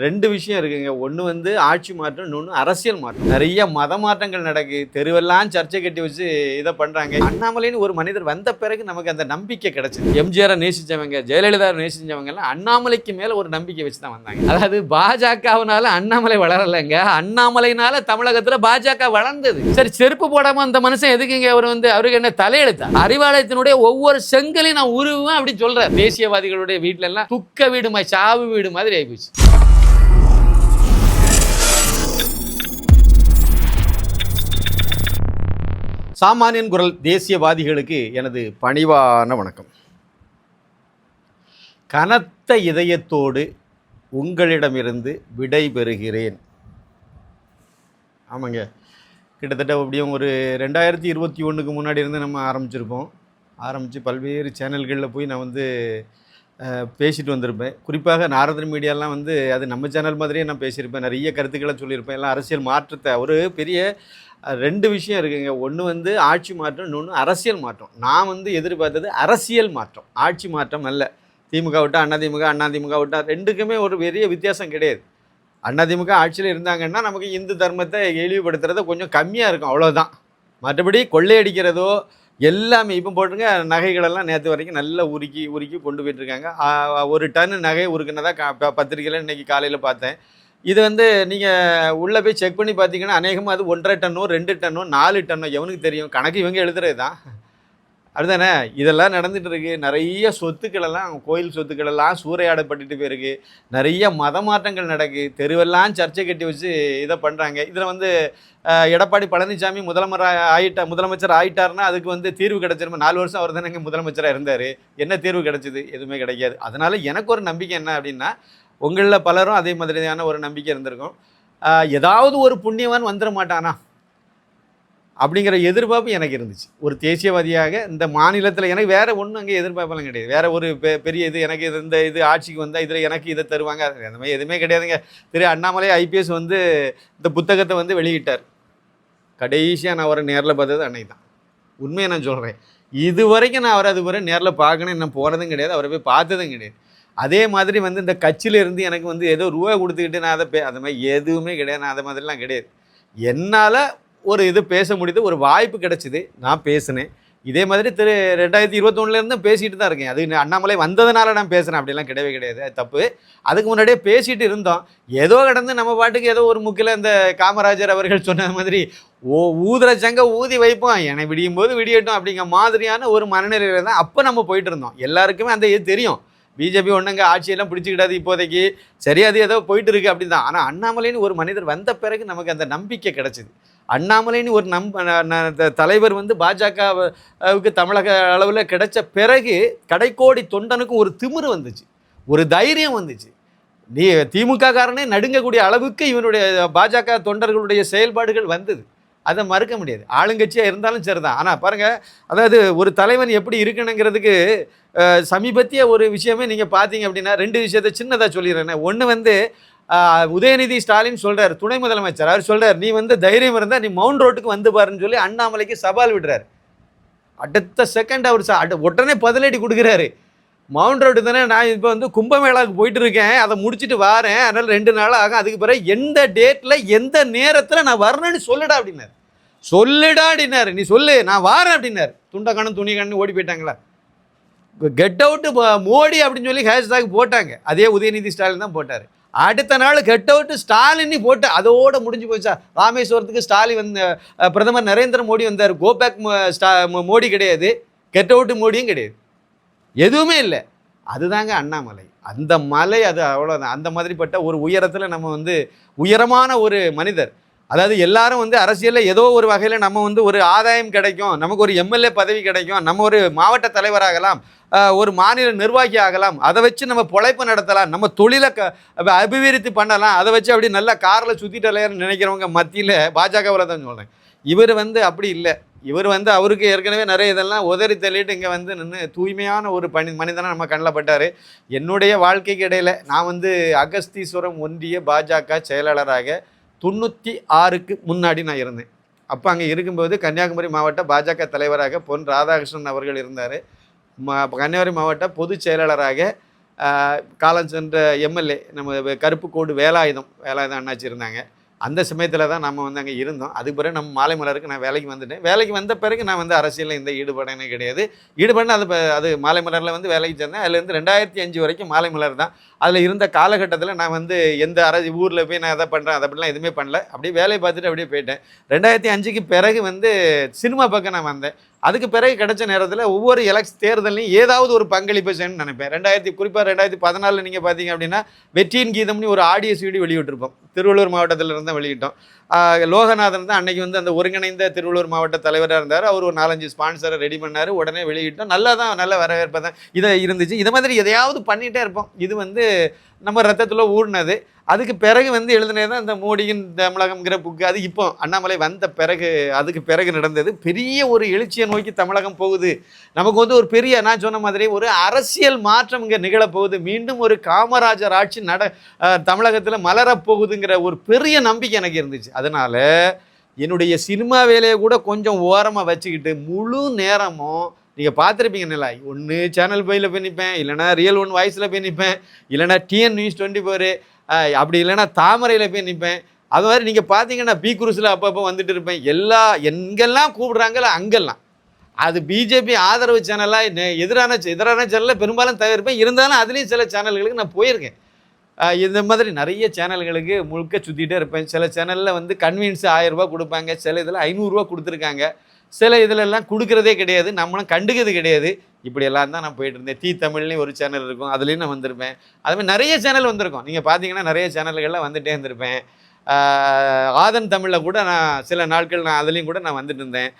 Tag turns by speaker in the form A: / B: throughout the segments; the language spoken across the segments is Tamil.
A: ரெண்டு விஷயம் இருக்குங்க. ஒன்று வந்து ஆட்சி மாற்றம் இன்னொன்று அரசியல் மாற்றம். நிறைய மத மாற்றங்கள் நடக்கு. தெருவெல்லாம் சர்ச்சை கட்டி வச்சு இதை பண்ணுறாங்க அண்ணாமலைன்னு ஒரு மனிதர் வந்த பிறகு நமக்கு அந்த நம்பிக்கை கிடைச்சது. எம்ஜிஆரை நேசிச்சவங்க ஜெயலலிதா நேசிச்சவங்க எல்லாம் அண்ணாமலைக்கு மேலே ஒரு நம்பிக்கை வச்சு தான் வந்தாங்க. அதாவது பாஜகவினால அண்ணாமலை வளரலைங்க. அண்ணாமலைனால தமிழகத்தில் பாஜக வளர்ந்தது. சரி செருப்பு போடாம அந்த மனுஷன் எதுக்குங்க? அவர் வந்து அவருக்கு என்ன தலையெழுத்தா? அறிவாலயத்தினுடைய ஒவ்வொரு செங்கலையும் நான் உருவேன் அப்படி சொல்றேன் தேசியவாதிகளுடைய வீட்ல எல்லாம் துக்க வீடு மாதிரி சாவு வீடு மாதிரி ஆயிப்போச்சு. சாமானியன் குரல் தேசியவாதிகளுக்கு எனது பணிவான வணக்கம். கனத்த இதயத்தோடு உங்களிடமிருந்து விடை பெறுகிறேன். ஆமாங்க. கிட்டத்தட்ட அப்படியும் ஒரு ரெண்டாயிரத்தி இருபத்தி ஒன்றுக்கு முன்னாடி இருந்து நம்ம ஆரம்பிச்சிருப்போம். ஆரம்பித்து பல்வேறு சேனல்களில் போய் நான் வந்து பேசிட்டு வந்திருப்பேன். குறிப்பாக நாரதன் மீடியாலாம் வந்து அது நம்ம சேனல் மாதிரியே நான் பேசியிருப்பேன். நிறைய கருத்துக்களை சொல்லியிருப்பேன். எல்லாம் அரசியல் மாற்றத்தை ஒரு பெரிய ரெண்டு விஷயம் இருக்குங்க. ஒன்று வந்து ஆட்சி மாற்றம் இன்னொன்று அரசியல் மாற்றம். நான் வந்து எதிர்பார்த்தது அரசியல் மாற்றம். ஆட்சி மாற்றம் அல்ல. திமுக விட்டா அண்ணாதிமுக அண்ணாதிமுக விட்டா ரெண்டுக்குமே ஒரு பெரிய வித்தியாசம் கிடையாது. அதிமுக ஆட்சியில் இருந்தாங்கன்னா நமக்கு இந்து தர்மத்தை இழிவுபடுத்துறது கொஞ்சம் கம்மியாக இருக்கும். அவ்வளோதான் மற்றபடி கொள்ளையடிக்கிறதோ எல்லாமே இப்போ போட்டுருங்க நகைகளெல்லாம் நேற்று வரைக்கும் நல்லா உருக்கி உருக்கி கொண்டு போயிட்டுருக்காங்க ஒரு டன் நகை உருக்குனதாக க பத்திரிக்கையில் இன்னைக்கு காலையில் பார்த்தேன். இது வந்து நீங்கள் உள்ளே போய் செக் பண்ணி பார்த்தீங்கன்னா அநேகமாக அது ஒன்றரை டன்னோ ரெண்டு டன்னோ நாலு டன்னோ எவனுக்கு தெரியும்? கணக்கு இவங்க எழுதுறது தான் அதுதானே? இதெல்லாம் நடந்துகிட்டு இருக்குது நிறைய சொத்துக்களெல்லாம் கோயில் சொத்துக்களெல்லாம் சூறையாடப்பட்டுட்டு போயிருக்கு. நிறைய மத மாற்றங்கள் நடக்கு. தெருவெல்லாம் சர்ச்சை கட்டி வச்சு இதை பண்ணுறாங்க இதில் வந்து எடப்பாடி பழனிசாமி முதலமர் ஆயிட்டா முதலமைச்சர் ஆயிட்டாருன்னா அதுக்கு வந்து தீர்வு கிடைச்சிருமா நாலு வருஷம் அவர் தானே முதலமைச்சராக இருந்தார். என்ன தீர்வு கிடச்சிது? எதுவுமே கிடைக்காது. அதனால் எனக்கு ஒரு நம்பிக்கை என்ன அப்படின்னா உங்களில் பலரும் அதே மாதிரியான ஒரு நம்பிக்கை இருந்திருக்கும். ஏதாவது ஒரு புண்ணியவான் வந்துட மாட்டானா? அப்படிங்கிற எதிர்பார்ப்பு எனக்கு இருந்துச்சு. ஒரு தேசியவாதியாக இந்த மாநிலத்தில் எனக்கு வேறு ஒன்றும் அங்கே எதிர்பார்ப்பெல்லாம் கிடையாது. வேற ஒரு பெ பெரிய இது எனக்கு இது இந்த இது ஆட்சிக்கு வந்தால் இதில் எனக்கு இதை தருவாங்க. அந்த மாதிரி எதுவுமே கிடையாதுங்க. திரு அண்ணாமலை ஐபிஎஸ் வந்து இந்த புத்தகத்தை வந்து வெளியிட்டார். கடைசியாக நான் அவரை நேரில் பார்த்தது அன்னைக்கு தான். உண்மையை நான் சொல்கிறேன் இது வரைக்கும் நான் அவரை அது வரை நேரில் பார்க்கணும் இன்னும் போனதும் கிடையாது. அவரை போய் பார்த்ததும் கிடையாது. அதே மாதிரி வந்து இந்த கட்சியிலேருந்து எனக்கு வந்து ஏதோ ரூபா கொடுத்துக்கிட்டு நான் அதை பே அது மாதிரி எதுவுமே கிடையாது. நான் அதை மாதிரிலாம் கிடையாது. என்னால் ஒரு இது பேச முடியுது ஒரு வாய்ப்பு கிடைச்சிது. நான் பேசினேன். இதே மாதிரி திரு ரெண்டாயிரத்தி இருபத்தொன்னுலேருந்து பேசிகிட்டு தான் இருக்கேன். அது அண்ணாமலை வந்ததுனால நான் பேசுகிறேன் அப்படிலாம் கிடையவே கிடையாது. அது தப்பு. அதுக்கு முன்னாடியே பேசிகிட்டு இருந்தோம். ஏதோ கடந்து நம்ம பாட்டுக்கு ஏதோ ஒரு முக்கில் இந்த காமராஜர் அவர்கள் சொன்ன மாதிரி ஓ ஊதுற சங்க ஊதி வைப்போம். என்னை விடியும் போது விடியட்டும். அப்படிங்கிற மாதிரியான ஒரு மனநிலையில் தான் அப்போ நம்ம போயிட்டு இருந்தோம். எல்லாருக்குமே அந்த இது தெரியும். பிஜேபி ஒன்றுங்க ஆட்சியெல்லாம் பிடிச்சிக்கிடாது இப்போதைக்கு. சரி அது ஏதோ போயிட்டு இருக்கு அப்படி தான் ஆனால் அண்ணாமலைன்னு ஒரு மனிதர் வந்த பிறகு நமக்கு அந்த நம்பிக்கை கிடச்சிது. அண்ணாமலைன்னு ஒரு நம் த- தலைவர் வந்து பாஜகவுக்கு தமிழக அளவில் கிடைச்ச பிறகு கடைக்கோடி தொண்டனுக்கும் ஒரு திமிரு வந்துச்சு. ஒரு தைரியம் வந்துச்சு. நீ திமுக காரனே நடுங்கக்கூடிய அளவுக்கு இவனுடைய பாஜக தொண்டர்களுடைய செயல்பாடுகள் வந்தது. அதை மறுக்க முடியாது. ஆளுங்கட்சியாக இருந்தாலும் சரிதான். ஆனால் பாருங்கள் அதாவது ஒரு தலைவன் எப்படி இருக்கணுங்கிறதுக்கு சமீபத்திய ஒரு விஷயமே நீங்கள் பார்த்தீங்க அப்படின்னா ரெண்டு விஷயத்தை சின்னதாக சொல்லிடுறேன். ஒன்று வந்து உதயநிதி ஸ்டாலின் சொல்கிறார் துணை முதலமைச்சர். அவர் சொல்கிறார் நீ வந்து தைரியம் இருந்தால் நீ மவுண்ட் ரோட்டுக்கு வந்து பாருன்னு சொல்லி அண்ணாமலைக்கு சவால் விடுறாரு. அடுத்த செகண்ட் அவர் ச- அட- உடனே பதிலடி கொடுக்குறாரு. மவுண்ட் ரோடு தானே நான் இப்போ வந்து கும்பமேளாவுக்கு போயிட்டு இருக்கேன். அதை முடிச்சுட்டு வரேன். அதனால் ரெண்டு நாள் ஆகும். அதுக்கு பிறகு எந்த டேட்டில் எந்த நேரத்தில் நான் வரணும்னு சொல்லுடா அப்படின்னாரு. சொல்லுடா அப்படின்னாரு. நீ சொல்லு நான் வாரேன் அப்படின்னாரு. துண்டக்கணும் துணி கண்ணு ஓடி போயிட்டாங்களா? கெட் அவுட்டு மோடி அப்படின்னு சொல்லி ஹேஷ்டாக் போட்டாங்க. அதே உதயநிதி ஸ்டாலின் தான் போட்டார். அடுத்த நாள் கெட் அவுட்டு ஸ்டாலின் போட்டு அதோடு முடிஞ்சு போச்சா? ராமேஸ்வரத்துக்கு ஸ்டாலின் வந்து பிரதமர் நரேந்திர மோடி வந்தார். கோபேக் ஸ்டா ம- மோடி கிடையாது. கெட் அவுட்டு மோடியும் கிடையாது. எதுவுமே இல்லை. அதுதாங்க அண்ணாமலை. அந்த மலை அது அவ்வளோதான் அந்த மாதிரிப்பட்ட ஒரு உயரத்தில் நம்ம வந்து உயரமான ஒரு மனிதர். அதாவது எல்லாரும் வந்து அரசியலில் ஏதோ ஒரு வகையில் நம்ம வந்து ஒரு ஆதாயம் கிடைக்கும் நமக்கு ஒரு எம்எல்ஏ பதவி கிடைக்கும் நம்ம ஒரு மாவட்ட தலைவராகலாம் ஒரு மாநில நிர்வாகி ஆகலாம் அதை வச்சு நம்ம பொழைப்பு நடத்தலாம் நம்ம தொழிலை க அபிவிருத்தி பண்ணலாம் அதை வச்சு அப்படி நல்லா காரில் சுற்றிட்டலையான்னு நினைக்கிறவங்க மத்தியில் பாஜகவில் தான் சொல்கிறேன் இவர் வந்து அப்படி இல்லை. இவர் வந்து அவருக்கு ஏற்கனவே நிறைய இதெல்லாம் உதறி தள்ளிட்டு இங்கே வந்து நின்று தூய்மையான ஒரு பணி மனிதனாக நம்ம கண்ணில் பட்டார். என்னுடைய வாழ்க்கைக்கு இடையில் நான் வந்து அகஸ்தீஸ்வரம் ஒன்றிய பாஜக செயலாளராக தொண்ணூற்றி ஆறுக்கு முன்னாடி நான் இருந்தேன். அப்போ அங்கே இருக்கும்போது கன்னியாகுமரி மாவட்ட பாஜக தலைவராக பொன் ராதாகிருஷ்ணன் அவர்கள் இருந்தார். மா கன்னியாகுமரி மாவட்ட பொதுச் செயலாளராக காலம் சென்ற எம்எல்ஏ நம்ம கருப்பு கோடு வேலாயுதம் வேலாயுதம் அண்ணாச்சி இருந்தாங்க. அந்த சமயத்தில் தான் நம்ம வந்து அங்கே இருந்தோம். அதுக்கு பிறகு நம்ம மாலை மலருக்கு நான் வேலைக்கு வந்துட்டேன். வேலைக்கு வந்த பிறகு நான் வந்து அரசியலில் இந்த ஈடுபாடுனே கிடையாது. ஈடுபாடுனா அது அது மாலை மலரில் வந்து வேலைக்கு சேர்ந்தேன். அதுலேருந்து ரெண்டாயிரத்தி அஞ்சு வரைக்கும் மாலை மலர் தான். அதில் இருந்த காலகட்டத்தில் நான் வந்து எந்த அரசு ஊரில் போய் நான் எதை பண்ணுறேன் அதை அப்படிலாம் எதுவுமே பண்ணல. அப்படியே வேலையை பார்த்துட்டு அப்படியே போயிட்டேன். ரெண்டாயிரத்தி அஞ்சுக்கு பிறகு வந்து சினிமா பக்கம் நான் வந்தேன். அதுக்கு பிறகு கிடைச்ச நேரத்தில் ஒவ்வொரு எலக்ஸ் தேர்தலையும் ஏதாவது ஒரு பங்களிப்பு செய்யணும்னு நினைப்பேன். ரெண்டாயிரத்தி குறிப்பாக ரெண்டாயிரத்தி பதினாலில் நீங்கள் பார்த்தீங்க அப்படின்னா வெற்றியின் கீதம்னு ஒரு ஆடியோ சீடி வெளியிட்டிருப்போம். திருவள்ளூர் மாவட்டத்தில் இருந்தால் வெளியிட்டோம். லோகநாதன் தான் அன்றைக்கி வந்து அந்த ஒருங்கிணைந்த திருவள்ளூர் மாவட்ட தலைவராக இருந்தார். அவர் ஒரு நாலஞ்சு ஸ்பான்சரை ரெடி பண்ணார். உடனே வெளியிட்டோம். நல்லா தான் நல்ல வரவேற்பை தான் இதை இருந்துச்சு. இது மாதிரி எதையாவது பண்ணிகிட்டே இருப்போம். இது வந்து நம்ம ரத்தத்தில் ஊடினது அதுக்கு பிறகு வந்து எழுதினது தான் இந்த மோடியின் தமிழகம்ங்கிற புக்கு அது இப்போ அண்ணாமலை வந்த பிறகு அதுக்கு பிறகு நடந்தது. பெரிய ஒரு எழுச்சியை நோக்கி தமிழகம் போகுது. நமக்கு வந்து ஒரு பெரிய நான் சொன்ன மாதிரி ஒரு அரசியல் மாற்றம் இங்கே நிகழப்போகுது. மீண்டும் ஒரு காமராஜர் ஆட்சி நட தமிழகத்தில் மலரப்போகுதுங்கிற ஒரு பெரிய நம்பிக்கை எனக்கு இருந்துச்சு. அதனால் என்னுடைய சினிமா வேலையை கூட கொஞ்சம் ஓரமாக வச்சுக்கிட்டு முழு நேரமும் நீங்கள் பார்த்துருப்பீங்க நல்லா ஒன்று சேனல் பையில் போய் நிற்பேன் இல்லைனா ரியல் ஒன் வாய்ஸில் போய் நிற்பேன் இல்லைனா டிஎன் நியூஸ் டுவெண்ட்டி ஃபோரு அப்படி இல்லைன்னா தாமரையில் போய் நிற்பேன் அது மாதிரி நீங்கள் பார்த்தீங்கன்னா பி குருஸில் அப்பப்போ வந்துட்டு இருப்பேன். எல்லா எங்கெல்லாம் கூப்பிடுறாங்களோ அங்கெல்லாம். அது பிஜேபி ஆதரவு சேனலாக எதிரான எதிரான சேனலில் பெரும்பாலும் தவிர்ப்பேன். இருந்தாலும் அதுலேயும் சில சேனல்களுக்கு நான் போயிருக்கேன். இந்த மாதிரி நிறைய சேனல்களுக்கு முழுக்க சுற்றிகிட்டே இருப்பேன். சில சேனலில் வந்து கன்வீன்ஸ் ஆயிரரூபா கொடுப்பாங்க. சில இதில் ஐநூறுரூவா கொடுத்துருக்காங்க. சில இதிலெல்லாம் கொடுக்குறதே கிடையாது. நம்மளும் கண்டுக்கிறது கிடையாது. இப்படியெல்லாம் தான் நான் போயிட்டு இருந்தேன் தீ தமிழ்லேயும் ஒரு சேனல் இருக்கும். அதுலேயும் நான் வந்திருப்பேன். அதுமாதிரி நிறைய சேனல் வந்திருக்கும். நீங்கள் பார்த்தீங்கன்னா நிறைய சேனல்கள்லாம் வந்துகிட்டே இருந்திருப்பேன். ஆதன் தமிழில் கூட நான் சில நாட்கள் நான் அதுலேயும் கூட நான் வந்துட்டு இருந்தேன்.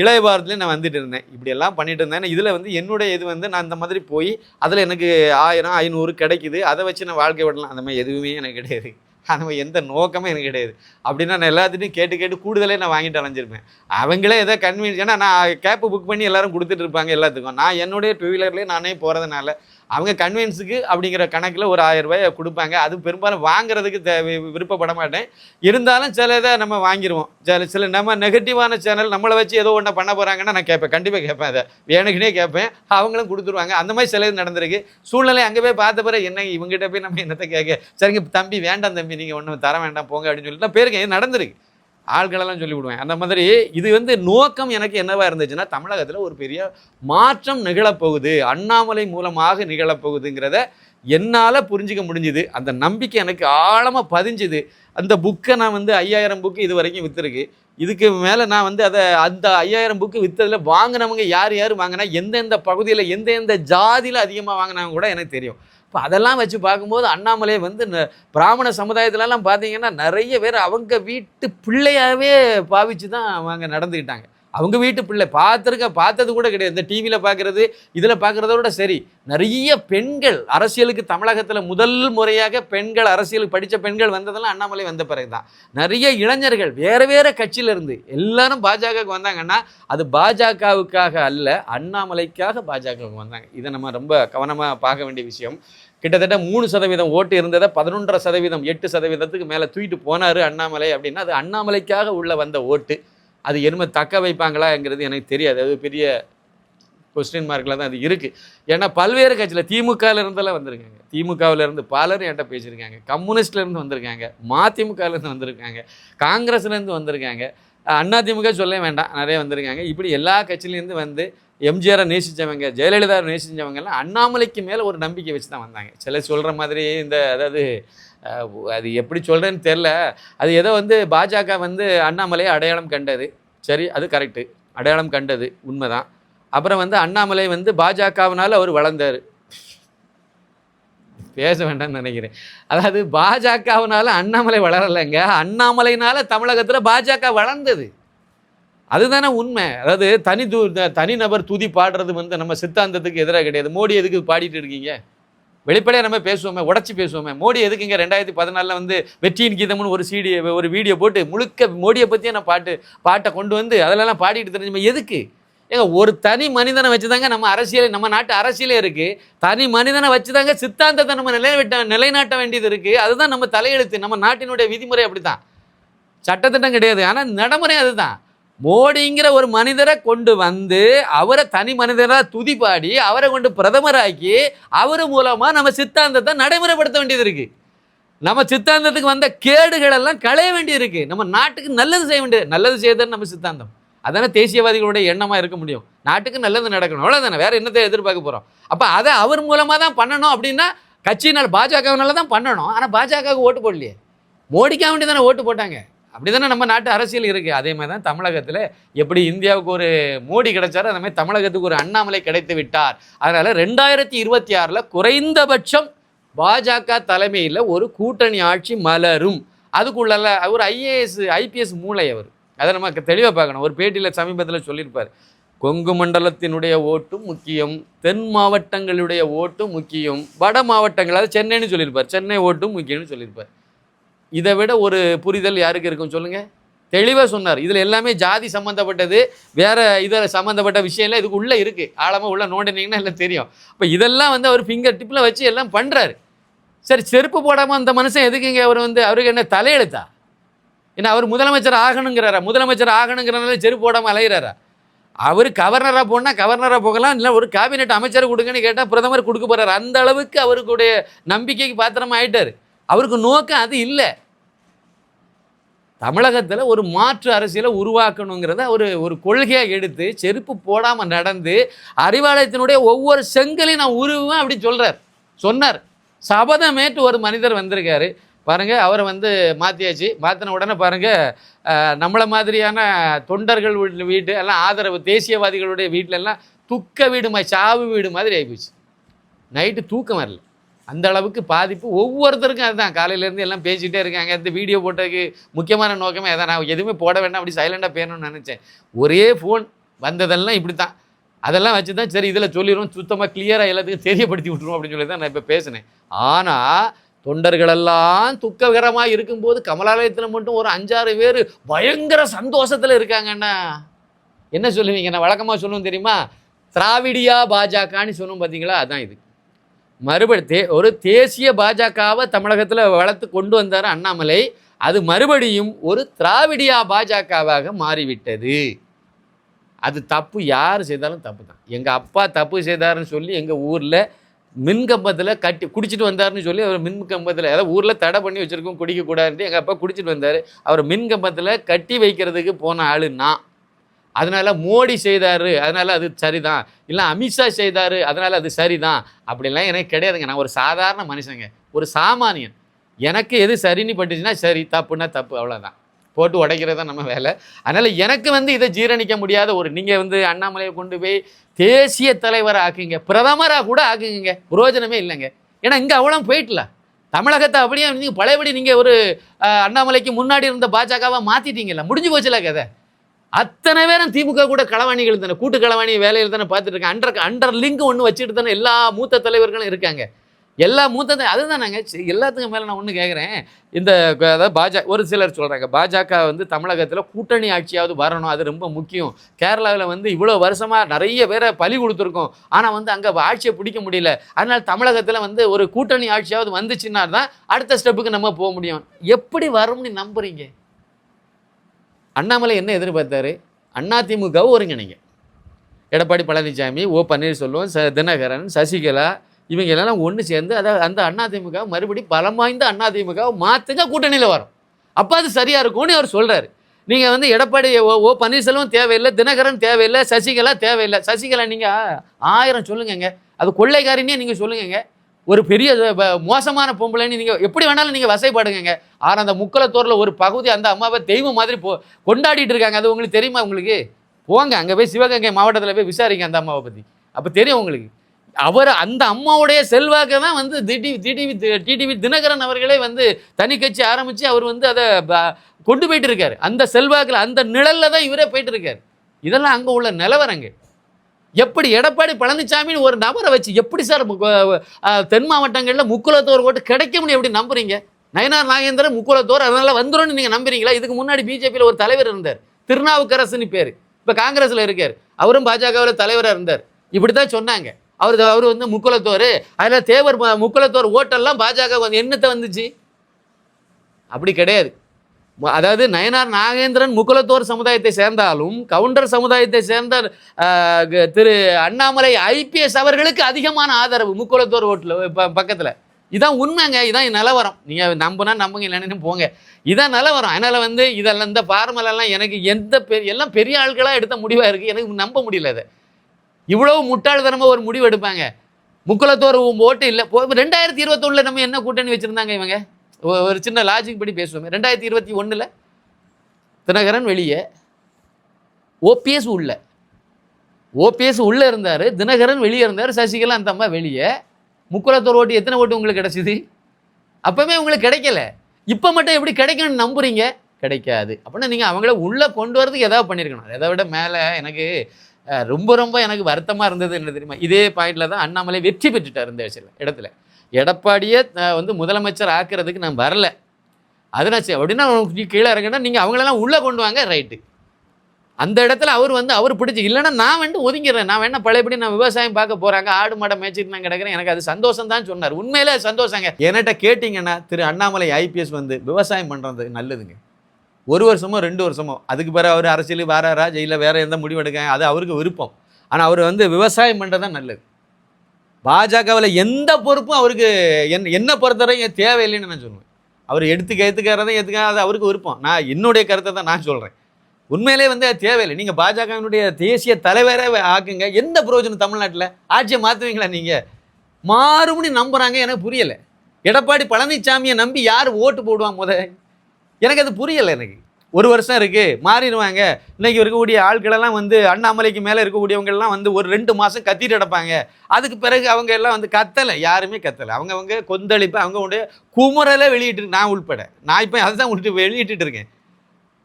A: இளைய பாரத்துலேயும் நான் வந்துட்டு இருந்தேன். இப்படியெல்லாம் பண்ணிட்டு இருந்தேன். இதில் வந்து என்னுடைய இது வந்து நான் இந்த மாதிரி போய் அதில் எனக்கு ஆயிரம் ஐநூறு கிடைக்குது. அதை வச்சு நான் வாழ்க்கை விடலாம் அந்த மாதிரி எதுவுமே எனக்கு கிடையாது. அந்த எந்த நோக்கமே எனக்கு கிடையாது. அப்படின்னா நான் எல்லாத்துட்டையும் கேட்டு கேட்டு கூடுதலே நான் வாங்கிட்டு அலைஞ்சிருப்பேன். அவங்களே எதோ கன்வீன்ஸ் ஏன்னா நான் கேப்பு புக் பண்ணி எல்லாரும் கொடுத்துட்டு இருப்பாங்க எல்லாத்துக்கும். நான் என்னுடைய டூ வீலர்லேயே நானே போகிறதுனால அவங்க கன்வின்ஸுக்கு அப்படிங்கிற கணக்கில் ஒரு ஆயிரம் ரூபாய் கொடுப்பாங்க. அது பெரும்பாலும் வாங்குறதுக்கு தே- விருப்பப்பட மாட்டேன். இருந்தாலும் சில இதை நம்ம வாங்கிடுவோம் சில சில நம்ம நெகட்டிவான சேனல் நம்மளை வச்சு ஏதோ ஒன்று பண்ண போகிறாங்கன்னா நான் கேட்பேன். கண்டிப்பாக கேட்பேன் அதை. எனக்குனே கேட்பேன். அவங்களும் கொடுத்துருவாங்க. அந்த மாதிரி சில இது நடந்திருக்கு. சூழ்நிலை அங்கே போய் பார்த்த பிறகு என்ன இவங்ககிட்ட போய் நம்ம என்னத்தை கேட்க? சரிங்க தம்பி வேண்டாம் தம்பி நீங்கள் ஒன்றும் தர வேண்டாம் போங்க அப்படின்னு சொல்லிட்டு நான் போயிருக்கேன். இது நடந்திருக்கு. ஆள்களெல்லாம் சொல்லி விடுவேன் அந்த மாதிரி இது வந்து நோக்கம் எனக்கு என்னவா இருந்துச்சுன்னா தமிழகத்தில் ஒரு பெரிய மாற்றம் நிகழப்போகுது. அண்ணாமலை மூலமாக நிகழப்போகுதுங்கிறத என்னால் புரிஞ்சிக்க முடிஞ்சுது. அந்த நம்பிக்கை எனக்கு ஆழமாக பதிஞ்சுது. அந்த புக்கை நான் வந்து ஐயாயிரம் புக்கு இது வரைக்கும் விற்றுருக்கு இதுக்கு மேலே நான் வந்து அதை அந்த ஐயாயிரம் புக்கு விற்றதில் வாங்கினவங்க யார் யார் வாங்கினா எந்தெந்த பகுதியில் எந்தெந்த ஜாதியில் அதிகமாக வாங்கினாங்க கூட எனக்கு தெரியும். இப்போ அதெல்லாம் வச்சு பார்க்கும்போது அண்ணாமலை வந்து பிராமண சமுதாயத்துலலாம் பார்த்தீங்கன்னா நிறைய பேர் அவங்க வீட்டு பிள்ளையாகவே பாவிச்சு தான் அவங்க நடந்துக்கிட்டாங்க. அவங்க வீட்டு பிள்ளை பார்த்துருக்க பார்த்தது கூட கிடையாது. இந்த டிவியில் பார்க்குறது இதில் பார்க்குறத விட சரி. நிறைய பெண்கள் அரசியலுக்கு தமிழகத்தில் முதல் முறையாக பெண்கள் அரசியலுக்கு படித்த பெண்கள் வந்ததெல்லாம் அண்ணாமலை வந்த பிறகு தான் நிறைய இளைஞர்கள் வேறு வேறு கட்சியிலருந்து எல்லாரும் பாஜகவுக்கு வந்தாங்கன்னா அது பாஜகவுக்காக அல்ல அண்ணாமலைக்காக பாஜகவுக்கு வந்தாங்க. இதை நம்ம ரொம்ப கவனமாக பார்க்க வேண்டிய விஷயம். கிட்டத்தட்ட மூணு சதவீதம் ஓட்டு இருந்ததை பதினொன்றரை சதவீதம் எட்டு சதவீதத்துக்கு மேலே தூக்கிட்டு போனார் அண்ணாமலை அப்படின்னா அது அண்ணாமலைக்காக உள்ளே வந்த ஓட்டு. அது என்ன தக்க வைப்பாங்களாங்கிறது எனக்கு தெரியாது. அது பெரிய கொஸ்டின் மார்க்கில் தான் அது இருக்குது ஏன்னா பல்வேறு கட்சியில் திமுகவில் இருந்தெல்லாம் வந்திருக்காங்க. திமுகவில் இருந்து பலர் என்கிட்ட பேசியிருக்காங்க. கம்யூனிஸ்ட்லேருந்து வந்திருக்காங்க. மதிமுகலேருந்து வந்திருக்காங்க. காங்கிரஸ்லேருந்து வந்திருக்காங்க. அண்ணா திமுக சொல்ல வேண்டாம். நிறைய வந்திருக்காங்க. இப்படி எல்லா கட்சியிலேருந்து வந்து எம்ஜிஆரை நேசித்தவங்க ஜெயலலிதா நேசித்தவங்கெல்லாம் அண்ணாமலைக்கு மேலே ஒரு நம்பிக்கை வச்சு தான் வந்தாங்க. சில சொல்கிற மாதிரி இந்த அதாவது அது எப்படி சொல்கிறேன்னு தெரில அது ஏதோ வந்து பாஜக வந்து அண்ணாமலையை அடையாளம் கண்டது. சரி அது கரெக்டு அடையாளம் கண்டது. உண்மைதான். அப்புறம் வந்து அண்ணாமலை வந்து பாஜகவினால் அவர் வளர்ந்தார். பேச வேண்டாம்னு நினைக்கிறேன். அதாவது பாஜகவினால அண்ணாமலை வளரலைங்க. அண்ணாமலைனால தமிழகத்தில் பாஜக வளர்ந்தது. அதுதானே உண்மை. அதாவது தனி து தனிநபர் துதி பாடுறது வந்து நம்ம சித்தாந்தத்துக்கு எதிராக கிடையாது. மோடி எதுக்கு பாடிட்டு இருக்கீங்க? வெளிப்படையாக நம்ம பேசுவோமே உடச்சி பேசுவோமே. மோடி எதுக்குங்க ரெண்டாயிரத்தி பதினாலில் வந்து வெற்றியின் கீதம்னு ஒரு சீடி ஒரு வீடியோ போட்டு முழுக்க மோடியை பற்றியே நான் பாட்டு பாட்டை கொண்டு வந்து அதிலெல்லாம் பாடிட்டு தெரிஞ்சுமே எதுக்கு? ஏங்க ஒரு தனி மனிதனை வச்சு தாங்க நம்ம அரசியல் நம்ம நாட்டு அரசியலே இருக்குது தனி மனிதனை வச்சு தாங்க சித்தாந்தத்தை நம்ம நிலைவிட்ட நிலைநாட்ட வேண்டியது இருக்குது அதுதான் நம்ம தலையெழுத்து. நம்ம நாட்டினுடைய விதிமுறை அப்படி தான் சட்டத்திட்டம் கிடையாது. ஆனால் நடைமுறை அதுதான்.
B: மோடிங்கிற ஒரு மனிதரை கொண்டு வந்து அவரை தனி மனிதராக துதிப்பாடி அவரை கொண்டு பிரதமராக்கி அவர் மூலமாக நம்ம சித்தாந்தத்தை நடைமுறைப்படுத்த வேண்டியது இருக்குது நம்ம சித்தாந்தத்துக்கு வந்த கேடுகளெல்லாம் களைய வேண்டியிருக்கு நம்ம நாட்டுக்கு நல்லது செய்ய வேண்டியது நல்லது செய்யறது நம்ம சித்தாந்தம். அதானே தேசியவாதிகளுடைய எண்ணமாக இருக்க முடியும். நாட்டுக்கு நல்லது நடக்கணும். அவ்வளோதானே வேற என்னத்தை எதிர்பார்க்க போகிறோம் அப்போ அதை அவர் மூலமாக தான் பண்ணணும் அப்படின்னா கட்சியினால் பாஜகவினால தான் பண்ணணும். ஆனால் பாஜகவுக்கு ஓட்டு போடலையே. மோடிக்காக வேண்டி தானே ஓட்டு போட்டாங்க. அப்படி தானே நம்ம நாட்டு அரசியல் இருக்குது அதே மாதிரி தான் தமிழகத்தில் எப்படி இந்தியாவுக்கு ஒரு மோடி கிடைச்சாரோ அந்த மாதிரி தமிழகத்துக்கு ஒரு அண்ணாமலை கிடைத்து விட்டார். அதனால் ரெண்டாயிரத்தி இருபத்தி ஆறில் குறைந்தபட்சம் பாஜக தலைமையில் ஒரு கூட்டணி ஆட்சி மலரும். அதுக்குள்ள அவர் ஐஏஎஸ் ஐபிஎஸ் மூளை அவர். அதை நம்ம தெளிவாக பார்க்கணும். ஒரு பேட்டியில் சமீபத்தில் சொல்லியிருப்பார். கொங்கு மண்டலத்தினுடைய ஓட்டும் முக்கியம் தென் மாவட்டங்களுடைய ஓட்டும் முக்கியம் வட மாவட்டங்கள் அதாவது சென்னைன்னு சொல்லியிருப்பார். சென்னை ஓட்டும் முக்கியம்னு சொல்லியிருப்பார். இதை விட ஒரு புரிதல் யாருக்கு இருக்கும் சொல்லுங்கள் தெளிவாக சொன்னார். இதில் எல்லாமே ஜாதி சம்மந்தப்பட்டது வேறு இதில் சம்மந்தப்பட்ட விஷயம்லாம் இதுக்கு உள்ளே இருக்குது ஆழமாக உள்ளே நோண்டினீங்கன்னா எல்லாம் தெரியும். இப்போ இதெல்லாம் வந்து அவர் ஃபிங்கர் டிப்பில் வச்சு எல்லாம் பண்ணுறாரு சரி செருப்பு போடாமல் அந்த மனுஷன் எதுக்குங்க அவர் வந்து அவருக்கு என்ன தலையெழுத்தா? ஏன்னா அவர் முதலமைச்சர் ஆகணுங்கிறாரா? முதலமைச்சர் ஆகணுங்கிறனால செருப்பு போடாமல் அலைகிறாரா அவர் கவர்னராக போனால் கவர்னராக போகலாம் இல்லை ஒரு கேபினெட் அமைச்சர் கொடுங்கன்னு கேட்டால் பிரதமர் கொடுக்க போறாரு. அந்த அளவுக்கு அவருக்குடைய நம்பிக்கைக்கு பாத்திரமா ஆயிட்டார். அவருக்கு நோக்கம் அது இல்லை. தமிழகத்தில் ஒரு மாற்று அரசியலை உருவாக்கணுங்கிறத ஒரு ஒரு கொள்கையாக எடுத்து செருப்பு போடாமல் நடந்து அறிவாலயத்தினுடைய ஒவ்வொரு செங்கலையும் நான் உருவேன் அப்படி சொல்கிறார் சொன்னார். சபதமேற்று ஒரு மனிதர் வந்திருக்காரு. பாருங்கள் அவரை வந்து மாற்றியாச்சு மாற்றின உடனே பாருங்க நம்மளை மாதிரியான தொண்டர்கள் வீட்டு- எல்லாம் ஆதரவு தேசியவாதிகளுடைய வீட்டிலெல்லாம் துக்க வீடு மாதிரி சாவு வீடு மாதிரி ஆகிப்போச்சு நைட்டு தூக்கம் வரல. அந்த அளவுக்கு பாதிப்பு ஒவ்வொருத்தருக்கும் அதுதான். காலையிலேருந்து எல்லாம் பேசிகிட்டே இருக்காங்க. இந்த வீடியோ போட்டதுக்கு முக்கியமான நோக்கமே அதான். நான் எதுவுமே போட வேண்டாம் அப்படி சைலண்டாக பேசணும்னு நினச்சேன். ஒரே ஃபோன் வந்ததெல்லாம் இப்படி தான் அதெல்லாம் வச்சு தான் சரி இதில் சொல்லிடுவோம். சுத்தமாக கிளியராக எல்லாத்துக்கும் தெரியப்படுத்தி விட்ருவோம் அப்படின்னு சொல்லி தான் நான் இப்போ பேசினேன். ஆனால் தொண்டர்களெல்லாம் துக்ககரமாக இருக்கும்போது கமலாலயத்தில் மட்டும் ஒரு அஞ்சாறு பேர் பயங்கர சந்தோஷத்தில் இருக்காங்கண்ணா. என்ன சொல்லுவீங்க? நான் வழக்கமாக சொல்லுவோம் தெரியுமா? திராவிடியா பாஜகன்னு சொல்லுவோம் பார்த்தீங்களா அதான் இது. மறுபடி தே ஒரு தேசிய பாஜகவை தமிழகத்தில் வளர்த்து கொண்டு வந்தார் அண்ணாமலை. அது மறுபடியும் ஒரு திராவிடியா பாஜகவாக மாறிவிட்டது. அது தப்பு யார் செய்தாலும் தப்பு தான் எங்கள் அப்பா தப்பு செய்தாருன்னு சொல்லி எங்கள் ஊரில் மின்கம்பத்தில் கட்டி குடிச்சிட்டு வந்தாருன்னு சொல்லி அவர் மின்கம்பத்தில் அதாவது ஊரில் தடை பண்ணி வச்சுருக்கோம் குடிக்கக்கூடாதுன்ட்டு எங்கள் அப்பா குடிச்சிட்டு வந்தார். அவர் மின்கம்பத்தில் கட்டி வைக்கிறதுக்கு போன ஆளுன்னா அதனால் மோடி செய்தாரு அதனால் அது சரிதான். இல்லை அமித்ஷா செய்தாரு அதனால் அது சரிதான். அப்படிலாம் எனக்கு கிடையாதுங்க. நான் ஒரு சாதாரண மனுஷங்க. ஒரு சாமானியன். எனக்கு எது சரின்னு பட்டுச்சுன்னா சரி தப்புன்னா தப்பு அவ்வளோதான் போட்டு உடைக்கிறது தான் நம்ம வேலை. அதனால் எனக்கு வந்து இதை ஜீரணிக்க முடியாத ஒரு நீங்கள் வந்து அண்ணாமலையை கொண்டு போய் தேசிய தலைவராக ஆக்குங்க. பிரதமராக கூட ஆக்குங்க. பிரயோஜனமே இல்லைங்க. ஏன்னா இங்கே அவ்வளோ போயிட்டல. தமிழகத்தை அப்படியே நீங்கள் பழையபடி நீங்கள் ஒரு அண்ணாமலைக்கு முன்னாடி இருந்த பாஜகவாக மாற்றிட்டீங்கல்ல முடிஞ்சு போச்சுல கதை. அத்தனை பேரும் திமுக கூட களவாணிகள் தானே கூட்டு களவாணி வேலையில் தானே பார்த்துட்டு இருக்காங்க அண்டர் அண்டர் லிங்க் ஒன்று வச்சுட்டு தானே எல்லா மூத்த தலைவர்களும் இருக்காங்க. எல்லா மூத்த அதுதானாங்க அதுதானங்க எல்லாத்துக்கும் மேலே நான் ஒன்று கேட்குறேன் இந்த அதாவது பாஜக ஒரு சிலர் சொல்கிறாங்க பாஜக வந்து தமிழகத்தில் கூட்டணி ஆட்சியாவது வரணும் அது ரொம்ப முக்கியம். கேரளாவில் வந்து இவ்வளோ வருஷமாக நிறைய பேரை பலி கொடுத்துருக்கோம். ஆனால் வந்து அங்கே ஆட்சியை பிடிக்க முடியல. அதனால் தமிழகத்தில் வந்து ஒரு கூட்டணி ஆட்சியாவது வந்துச்சுன்னா தான் அடுத்த ஸ்டெப்புக்கு நம்ம போக முடியும். எப்படி வரும்னு நம்புறீங்க? அண்ணாமலை என்ன எதிர்பார்த்தாரு? அதிமுகவை ஒருங்கிணைங்க. எடப்பாடி பழனிசாமி ஓ பன்னீர்செல்வம் ச தினகரன் சசிகலா இவங்க எல்லாம் ஒன்று சேர்ந்து அதாவது அந்த அதிமுக மறுபடி பலம் வாய்ந்த அதிமுகவை மாற்றுங்க கூட்டணியில் வரும். அப்போ அது சரியாக இருக்கும்னு அவர் சொல்கிறாரு நீங்கள் வந்து எடப்பாடி ஓ ஓ பன்னீர்செல்வம் தேவையில்லை தினகரன் தேவையில்லை சசிகலா தேவையில்லை. சசிகலா நீங்கள் ஆயிரம் சொல்லுங்கங்க. அது கொள்ளைக்காரினே நீங்கள் சொல்லுங்கங்க. ஒரு பெரிய மோசமான பொம்பளைன்னு நீங்கள் எப்படி வேணாலும் நீங்கள் வசைப்படுங்க ஆனால் அந்த முக்கலத்தோரில் ஒரு பகுதி அந்த அம்மாவை தெய்வம் மாதிரி போ கொண்டாடிட்டு இருக்காங்க. அது உங்களுக்கு தெரியுமா உங்களுக்கு? போங்க அங்கே போய் சிவகங்கை மாவட்டத்தில் போய் விசாரிங்க அந்த அம்மாவை பற்றி அப்போ தெரியும் உங்களுக்கு. அவர் அந்த அம்மாவுடைய செல்வாக்கை தான் வந்து டிடிவி டிடிவி டிடிவி தினகரன் அவர்களே வந்து தனி கட்சி ஆரம்பித்து அவர் வந்து அதை கொண்டு போயிட்டு இருக்காரு. அந்த செல்வாக்கில் அந்த நிழல்ல தான் இவரே போயிட்டு இருக்காரு. இதெல்லாம் அங்கே உள்ள நிலவரங்க எப்படி எடப்பாடி பழனிசாமின்னு ஒரு நபரை வச்சு எப்படி சார் தென் மாவட்டங்களில் முக்குலத்தோர் ஓட்டு கிடைக்கும்னு எப்படி நம்புறீங்க? நயனார் நாகேந்திரன் முக்குலத்தோர் அதனால வந்துரும்னு நீங்கள் நம்புறீங்களா? இதுக்கு முன்னாடி பிஜேபியில் ஒரு தலைவர் இருந்தார். திருநாவுக்கரசுன்னு பேர். இப்போ காங்கிரஸில் இருக்கார். அவரும் பாஜகவில் தலைவராக இருந்தார். இப்படி தான் சொன்னாங்க. அவர் அவர் வந்து முக்குலத்தோர் அதில் தேவர் முக்குலத்தோர் ஓட்டெல்லாம் பாஜக வந்து என்னத்தை வந்துச்சு? அப்படி கிடையாது. அதாவது நயனார் நாகேந்திரன் முக்குலத்தோர் சமுதாயத்தை சேர்ந்தாலும் கவுண்டர் சமுதாயத்தை சேர்ந்த க- திரு அண்ணாமலை ஐபிஎஸ் அவர்களுக்கு அதிகமான ஆதரவு முக்குலத்தோர் ஓட்டில் பக்கத்தில். இதான் உண்மைங்க இதான் நிலவரம். நீங்கள் நம்பினா நம்புங்க இல்லைன்னு போங்க. இதான் நிலவரம். அதனால் வந்து இதெல்லாம் இந்த ஃபார்மலெல்லாம் எனக்கு எந்த பெரிய எல்லாம் பெரிய ஆட்களாக எடுத்த முடிவாக இருக்குது எனக்கு நம்ப முடியல அதை. இவ்வளோ முட்டாள்தனமாக ஒரு முடிவு எடுப்பாங்க. முக்குலத்தோர் ஓட்டு இல்லை ரெண்டாயிரத்தி இருபத்தொன்னில் நம்ம என்ன கூட்டணி வச்சுருந்தாங்க இவங்க? ஒரு சின்ன லாஜிக் படி பேசுவோமே. ரெண்டாயிரத்தி இருபத்தி ஒன்றில் தினகரன் வெளியே ஓபிஎஸ் உள்ள ஓபிஎஸ் உள்ளே இருந்தார் தினகரன் வெளியே இருந்தார் சசிகலா அந்த அம்மா வெளியே. முக்குலத்தோர் ஓட்டு எத்தனை ஓட்டு உங்களுக்கு கிடைச்சிது? அப்போவுமே உங்களுக்கு கிடைக்கல. இப்போ மட்டும் எப்படி கிடைக்கும்னு நம்புறீங்க? கிடைக்காது. அப்படின்னா நீங்கள் அவங்கள உள்ளே கொண்டு வரதுக்கு ஏதாவது பண்ணியிருக்கணும் அதை விட மேலே எனக்கு ரொம்ப ரொம்ப எனக்கு வருத்தமாக இருந்தது என்ன தெரியுமா? இதே பாயிண்டில் தான் அண்ணாமலை வெற்றி பெற்றுட்டார் இந்த விஷயத்தில் இடத்துல. எடப்பாடியே வந்து முதலமைச்சர் ஆக்குறதுக்கு நான் வரல. அதனாச்சு சரி அப்படின்னா நீ கீழே இறங்கினா நீங்கள் அவங்களெல்லாம் உள்ளே கொண்டு வாங்க ரைட்டு அந்த இடத்துல அவர் வந்து அவர் பிடிச்சி இல்லைன்னா நான் வந்து ஒதுங்கிடுறேன். நான் வேணா பழையபடி நான் விவசாயம் பார்க்க போகிறாங்க ஆடு மாடை மேய்ச்சிட்டு நான் கிடக்கிறேன். எனக்கு அது சந்தோஷம் தான் சொன்னார். உண்மையிலே சந்தோஷங்க. என்கிட்ட கேட்டிங்கன்னா திரு அண்ணாமலை ஐபிஎஸ் வந்து விவசாயம் பண்ணுறது நல்லதுங்க. ஒரு வருஷமோ ரெண்டு வருஷமோ அதுக்கு பிறகு அவர் அரசியல் வாராரா ஜெயிலில் வேறு எந்த முடிவு எடுக்க அது அவருக்கு விருப்பம். ஆனால் அவர் வந்து விவசாயம் பண்ணுறது தான் நல்லது. பாஜகவில் எந்த பொறுப்பும் அவருக்கு என் என்ன பொறுத்தவரைக்கும் தேவையில்லைன்னு நான் சொல்லுவேன். அவர் எடுத்துக்க ஏற்றுக்கிறத ஏற்றுக்காத அவருக்கு விருப்பம். நான் என்னுடைய கருத்தை தான் நான் சொல்கிறேன் உண்மையிலே வந்து அது தேவையில்லை. நீங்கள் பாஜகவினுடைய தேசிய தலைவரே ஆக்குங்க. எந்த பிரயோஜனம் தமிழ்நாட்டில்? ஆட்சியை மாற்றுவீங்களா நீங்கள் மாறுபடி நம்புகிறாங்க எனக்கு புரியலை. எடப்பாடி பழனிசாமியை நம்பி யார் ஓட்டு போடுவாங்க முத எனக்கு அது புரியலை எனக்கு. ஒரு வருஷம் இருக்குது மாறிடுவாங்க. இன்றைக்கி இருக்கக்கூடிய ஆட்களெல்லாம் வந்து அண்ணாமலைக்கு மேலே இருக்கக்கூடியவங்கெல்லாம் வந்து ஒரு ரெண்டு மாதம் கத்திட்டு கிடப்பாங்க. அதுக்கு பிறகு அவங்க எல்லாம் வந்து கத்தலை. யாருமே கத்தலை. அவங்கவுங்க கொந்தளிப்பு அவங்க குமுறலை வெளியிட்டு நான் உள்பட. நான் இப்போ அதுதான் விட்டு வெளியிட்டுட்டு இருக்கேன்.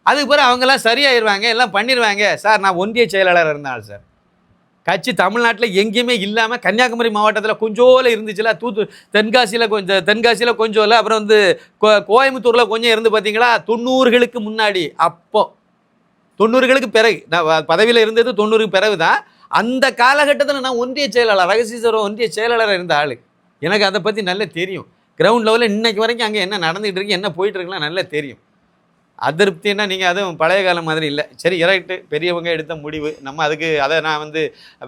B: அதுக்கு பிறகு அவங்கெல்லாம் சரியாயிருவாங்க எல்லாம் பண்ணிடுவாங்க. சார் நான் ஒன்றிய செயலாளர் இருந்தாலும் சார். கட்சி தமிழ்நாட்டில் எங்கேயுமே இல்லாமல் கன்னியாகுமரி மாவட்டத்தில் கொஞ்சோல இருந்துச்சுல தூத்து தென்காசியில் கொஞ்சம் தென்காசியில் கொஞ்சம் இல்லை அப்புறம் வந்து கோ கோயம்புத்தூரில் கொஞ்சம் இருந்து பார்த்தீங்களா தொண்ணூறுகளுக்கு முன்னாடி அப்போ. தொண்ணூறுகளுக்கு பிறகு நான் பதவியில் இருந்தது தொண்ணூறுக்கு பிறகு தான் அந்த காலகட்டத்தில் நான் ஒன்றிய செயலாளர் ரகசீஸ்வரம் ஒன்றிய செயலாளராக இருந்த ஆள். எனக்கு அதை பற்றி நல்லா தெரியும். கிரவுண்ட் லெவலில் இன்னைக்கு வரைக்கும் அங்கே என்ன நடந்துகிட்டு இருக்கு என்ன போயிட்டு நல்லா தெரியும். அதிருப்தின்னா நீங்கள் அதுவும் பழைய காலம் மாதிரி இல்லை. சரி இறக்கிட்டு பெரியவங்க எடுத்த முடிவு. நம்ம அதுக்கு அதை நான் வந்து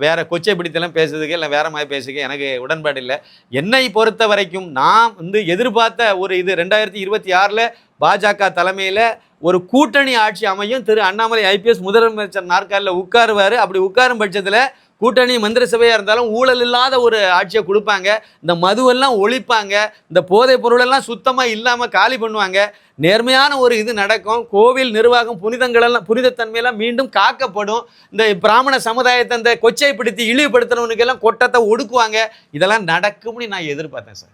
B: வேறு கொச்சை பிடித்தெல்லாம் பேசுறதுக்கு இல்லை வேற மாதிரி பேசுறதுக்கு எனக்கு உடன்பாடு இல்லை. என்னை பொறுத்த வரைக்கும் நான் வந்து எதிர்பார்த்த ஒரு இது ரெண்டாயிரத்தி இருபத்தி ஆறில் பாஜக தலைமையில் ஒரு கூட்டணி ஆட்சி அமையும். திரு அண்ணாமலை ஐபிஎஸ் முதலமைச்சர் நாற்காலில் உட்காருவார். அப்படி உட்காரும் பட்சத்தில் கூட்டணி மந்திரி சபையாக இருந்தாலும் ஊழல் இல்லாத ஒரு ஆட்சியை கொடுப்பாங்க. இந்த மதுவெல்லாம் ஒழிப்பாங்க. இந்த போதைப் பொருளெல்லாம் சுத்தமாக இல்லாமல் காலி பண்ணுவாங்க. நேர்மையான ஒரு இது நடக்கும். கோவில் நிர்வாகம் புனிதங்களெல்லாம் புனிதத்தன்மையெல்லாம் மீண்டும் காக்கப்படும். இந்த பிராமண சமுதாயத்தை இந்த கொச்சைப்படுத்தி இழிவுபடுத்துறவனுக்கெல்லாம் கொட்டத்தை ஒடுக்குவாங்க. இதெல்லாம் நடக்கும்னு நான் எதிர்பார்த்தேன் சார்.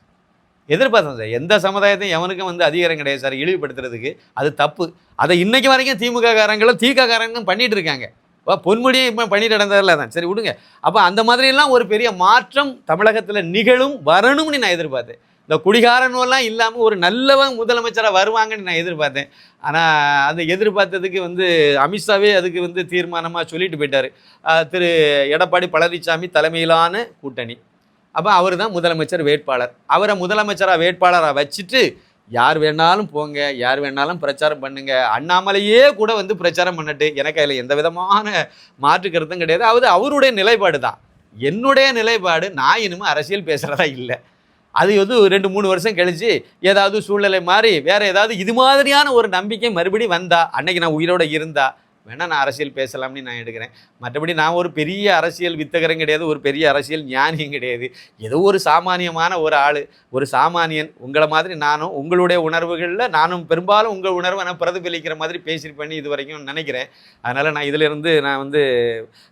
B: எதிர்பார்த்தேன் சார். எந்த சமுதாயத்தையும் எவனுக்கும் வந்து அதிகாரம் கிடையாது சார் இழிவுபடுத்துறதுக்கு. அது தப்பு. அதை இன்னைக்கு வரைக்கும் திமுக காரங்களும் திக காரங்களும் பண்ணிட்டு இருக்காங்க. வா, பொன்முடியும் இப்போ பண்ணிட்டு நடந்ததில்ல தான் சரி விடுங்க. அப்போ அந்த மாதிரியெல்லாம் ஒரு பெரிய மாற்றம் தமிழகத்தில் நிகழும் வரணும்னு நான் எதிர்பார்த்தேன். இந்த குடிகாரனெல்லாம் இல்லாமல் ஒரு நல்லவன் முதலமைச்சராக வருவாங்கன்னு நான் எதிர்பார்த்தேன். ஆனால் அதை எதிர்பார்த்ததுக்கு வந்து அமித்ஷாவே அதுக்கு வந்து தீர்மானமாக சொல்லிட்டு போயிட்டார். திரு எடப்பாடி பழனிசாமி தலைமையிலான கூட்டணி. அப்போ அவர் தான் முதலமைச்சர் வேட்பாளர். அவரை முதலமைச்சராக வேட்பாளராக வச்சுட்டு யார் வேணாலும் போங்க யார் வேணாலும் பிரச்சாரம் பண்ணுங்க. அண்ணாமலையே கூட வந்து பிரச்சாரம் பண்ணட்டு. எனக்கு அதில் எந்த விதமான மாற்று கருத்தும் கிடையாது. அது அவருடைய நிலைப்பாடு தான். என்னுடைய நிலைப்பாடு நான் இனிமேல் அரசியல் பேசுகிறதா இல்லை. அது வந்து ரெண்டு மூணு வருஷம் கழிச்சு ஏதாவது சூழ்நிலை மாறி வேற ஏதாவது இது மாதிரியான ஒரு நம்பிக்கை மறுபடியும் வந்தா அன்னைக்கு நான் உயிரோட இருந்தா வேணா நான் அரசியல் பேசலாம்னு நான் எடுக்கிறேன். மற்றபடி நான் ஒரு பெரிய அரசியல் வித்தகரும் கிடையாது ஒரு பெரிய அரசியல் ஞானியும் கிடையாது. ஏதோ ஒரு சாமானியமான ஒரு ஆள் ஒரு சாமானியன் உங்களை மாதிரி நானும் உங்களுடைய உணர்வுகளில் நானும் பெரும்பாலும் உங்கள் உணர்வை நான் பிரதிபலிக்கிற மாதிரி பேசி இது வரைக்கும் நினைக்கிறேன். அதனால் நான் இதிலிருந்து நான் வந்து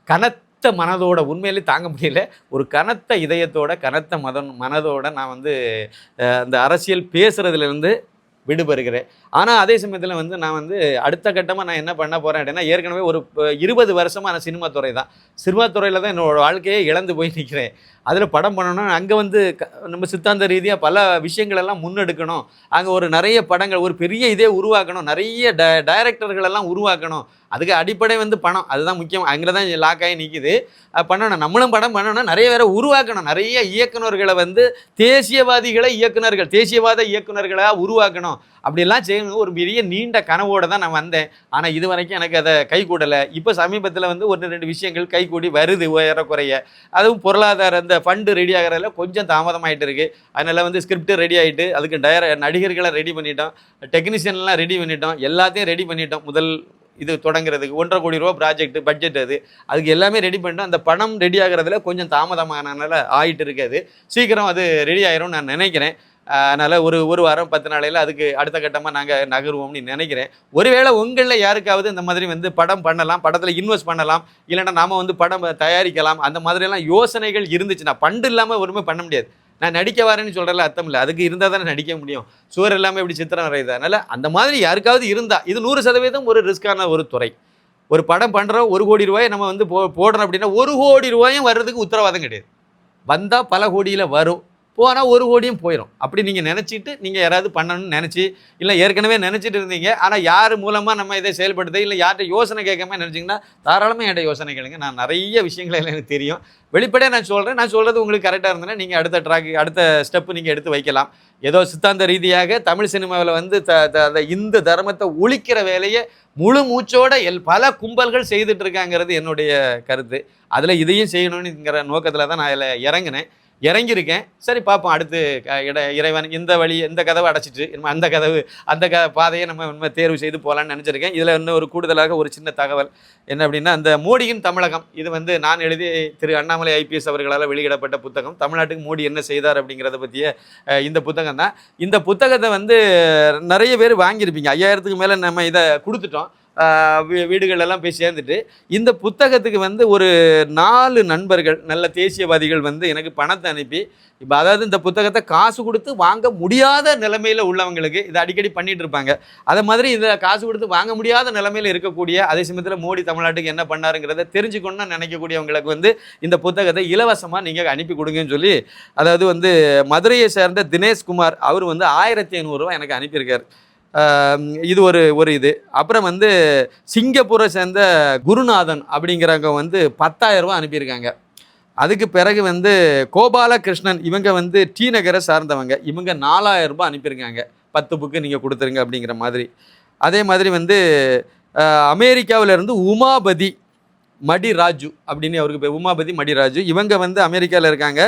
B: கனத்த மனதோட உண்மையிலே தாங்க முடியல ஒரு கனத்த இதயத்தோட கனத்த மதன் மனதோட நான் வந்து அந்த அரசியல் பேசுகிறதுலேருந்து விடுபெறுகிறேன் ஆனால் அதே சமயத்தில் வந்து நான் வந்து அடுத்த கட்டமாக நான் என்ன பண்ண போகிறேன் அப்படின்னா ஏற்கனவே ஒரு இருபது வருஷமாக நான் சினிமா துறை தான். சினிமா துறையில் தான் என்னோட வாழ்க்கையே இழந்து போய் நிற்கிறேன்
A: அதில் படம் பண்ணணும் அங்கே வந்து க- நம்ம சித்தாந்த ரீதியாக பல விஷயங்களெல்லாம் முன்னெடுக்கணும். அங்கே ஒரு நிறைய படங்கள் ஒரு பெரிய இதே உருவாக்கணும். நிறைய ட டைரக்டர்களெல்லாம் உருவாக்கணும். அதுக்கு அடிப்படை வந்து பணம். அதுதான் முக்கியம். அங்கே தான் லாக் ஆகி நிற்கிது பண்ணணும். நம்மளும் படம் பண்ணணும் நிறைய பேரை உருவாக்கணும். நிறைய இயக்குனர்களை வந்து தேசியவாதிகளை இயக்குனர்கள் தேசியவாத இயக்குனர்களாக உருவாக்கணும். அப்படிலாம் செய் செய்யணும் ஒரு பெரிய நீண்ட கனவோடு தான் நான் வந்தேன். ஆனால் இது வரைக்கும் எனக்கு அதை கை கூடலை. இப்போ சமீபத்தில் வந்து ஒரு ரெண்டு விஷயங்கள் கை கூடி வருது ஏறக்குறைய அதுவும் பொருளாதார இந்த ஃபண்டு ரெடி ஆகிறதுல கொஞ்சம் தாமதமாயிட்டு இருக்கு. அதனால் வந்து ஸ்கிரிப்ட் ரெடி ஆகிட்டு அதுக்கு டயர நடிகர்களை ரெடி பண்ணிட்டோம். டெக்னீஷியன்லாம் ரெடி பண்ணிட்டோம். எல்லாத்தையும் ரெடி பண்ணிட்டோம். முதல் இது தொடங்குறதுக்கு. ஒன்றரை கோடி ரூபா ப்ராஜெக்ட் பட்ஜெட் அது. அதுக்கு எல்லாமே ரெடி பண்ணிட்டோம். அந்த பணம் ரெடி ஆகிறதுல கொஞ்சம் தாமதமானனால ஆகிட்டு இருக்காது சீக்கிரம் அது ரெடி ஆயிரும் நான் நினைக்கிறேன். அதனால் ஒரு ஒரு வாரம் பத்து நாளையில் அதுக்கு அடுத்த கட்டமாக நாங்கள் நகருவோம்னு நினைக்கிறேன். ஒருவேளை உங்களில் யாருக்காவது இந்த மாதிரி வந்து படம் பண்ணலாம் படத்தில் இன்வெஸ்ட் பண்ணலாம் இல்லைன்னா நாம் வந்து படம் தயாரிக்கலாம் அந்த மாதிரியெல்லாம் யோசனைகள் இருந்துச்சுன்னா பண்டு இல்லாமல் ஒருமே பண்ண முடியாது. நான் நடிக்க வரேன்னு சொல்கிறல அர்த்தம் இல்லை. அதுக்கு இருந்தால் தானே நடிக்க முடியும். சுவர் எல்லாமே இப்படி சித்திரம் வரையுது? அதனால் அந்த மாதிரி யாருக்காவது இருந்தால் இது நூறு சதவீதம் ஒரு ரிஸ்க்கான ஒரு துறை. ஒரு படம் பண்ணுறோம் ஒரு கோடி ரூபாய் நம்ம வந்து போ போடுறோம் அப்படின்னா ஒரு கோடி ரூபாயும் வர்றதுக்கு உத்தரவாதம் கிடையாது. வந்தால் பல கோடியில் வரும். போனால் ஒரு கோடியும் போயிடும் அப்படி நீங்கள் நினச்சிட்டு நீங்கள் யாராவது பண்ணணும்னு நினச்சி இல்லை ஏற்கனவே நினச்சிட்டு இருந்தீங்க ஆனால் யார் மூலமாக நம்ம இதை செயல்படுது இல்லை யார்கிட்ட யோசனை கேட்காம நினச்சிங்கன்னா தாராளமாக என்கிட்ட யோசனை கேளுங்க நான் நிறைய விஷயங்கள் எல்லாம் எனக்கு தெரியும். வெளிப்படையாக நான் சொல்கிறேன் நான் சொல்கிறது உங்களுக்கு கரெக்டாக இருந்ததுன்னா நீங்கள் அடுத்த ட்ராக் அடுத்த ஸ்டெப்பு நீங்கள் எடுத்து வைக்கலாம். ஏதோ சித்தாந்த ரீதியாக தமிழ் சினிமாவில் வந்து த த அந்த இந்த தர்மத்தை ஒழிக்கிற வேலையை முழு மூச்சோட எல் பல கும்பல்கள் செய்துட்டு இருக்காங்கிறது என்னுடைய கருத்து. அதில் இதையும் செய்யணும்னுங்கிற நோக்கத்தில் தான் நான் அதில் இறங்கினேன். இறங்கியிருக்கேன். சரி பார்ப்போம். அடுத்து இட இறைவன் இந்த வழி இந்த கதவை அடைச்சிட்டு இனிமே அந்த கதவு அந்த க பாதையை நம்ம நம்ம தேர்வு செய்து போகலான்னு நினச்சிருக்கேன். இதில் இன்னும் ஒரு கூடுதலாக ஒரு சின்ன தகவல். என்ன அப்படின்னா அந்த மோடியின் தமிழகம் இது வந்து நான் எழுதி திரு அண்ணாமலை ஐபிஎஸ் அவர்களால் வெளியிடப்பட்ட புத்தகம். தமிழ்நாட்டுக்கு மோடி என்ன செய்தார் அப்படிங்கிறத பற்றிய இந்த புத்தகம் தான் இந்த புத்தகத்தை வந்து நிறைய பேர் வாங்கியிருப்பீங்க. ஐயாயிரத்துக்கு மேலே நம்ம இதை கொடுத்துட்டோம். வீ- வீடுகள் எல்லாம் போய் சேர்ந்துட்டு இந்த புத்தகத்துக்கு வந்து ஒரு நாலு நண்பர்கள் நல்ல தேசியவாதிகள் வந்து எனக்கு பணத்தை அனுப்பி இப்போ அதாவது இந்த புத்தகத்தை காசு கொடுத்து வாங்க முடியாத நிலைமையில் உள்ளவங்களுக்கு இதை அடிக்கடி பண்ணிட்டு இருப்பாங்க. அதை மாதிரி இதை காசு கொடுத்து வாங்க முடியாத நிலைமையில் இருக்கக்கூடிய அதே சமயத்தில் மோடி தமிழ்நாட்டுக்கு என்ன பண்ணாருங்கிறத தெரிஞ்சுக்கணும்னு நினைக்கக்கூடியவங்களுக்கு வந்து இந்த புத்தகத்தை இலவசமாக நீங்கள் அனுப்பி கொடுங்கன்னு சொல்லி அதாவது வந்து மதுரையை சேர்ந்த தினேஷ்குமார் அவர் வந்து ஆயிரத்தி ஐநூறுரூவா எனக்கு அனுப்பியிருக்காரு. இது ஒரு ஒரு இது. அப்புறம் வந்து சிங்கப்பூரை சேர்ந்த குருநாதன் அப்படிங்கிறவங்க வந்து 10000 அனுப்பியிருக்காங்க. அதுக்கு பிறகு வந்து கோபாலகிருஷ்ணன் இவங்க வந்து டி நகரை சார்ந்தவங்க. இவங்க 4000 ரூபாய் அனுப்பியிருக்காங்க. பத்து புக்கு நீங்கள் கொடுத்துருங்க அப்படிங்கிற மாதிரி. அதே மாதிரி வந்து அமெரிக்காவிலேருந்து இருந்து உமாபதி மடி ராஜு அப்படின்னு அவருக்கு பேர். உமாபதி மடி ராஜு இவங்க வந்து அமெரிக்காவில் இருக்காங்க.